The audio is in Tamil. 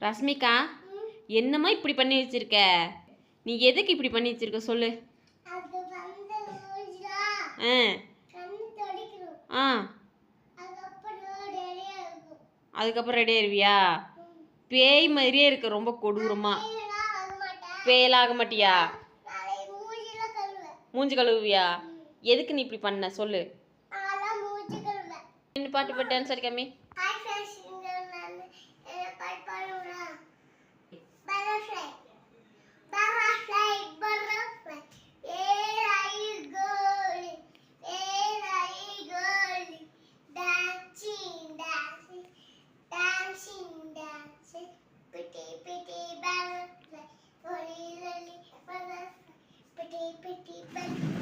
ரஷ்மிகா என்னம்மா இப்படி பண்ணி வச்சிருக்க? நீ எதுக்கு இப்படி பண்ணி வச்சிருக்க சொல்லு. ஆ. அதுக்கப்புறம் ரெடி ஆயிருவியா? பேய் மாதிரியே இருக்க ரொம்ப கொடூரமா. ஆக மாட்டியா? மூஞ்சி கழுவுவியா? எதுக்கு நீ இப்படி பண்ண? சொல்லு. என்ன பாட்டு பாட்டு டான்ஸ் அடிக்காமே. people.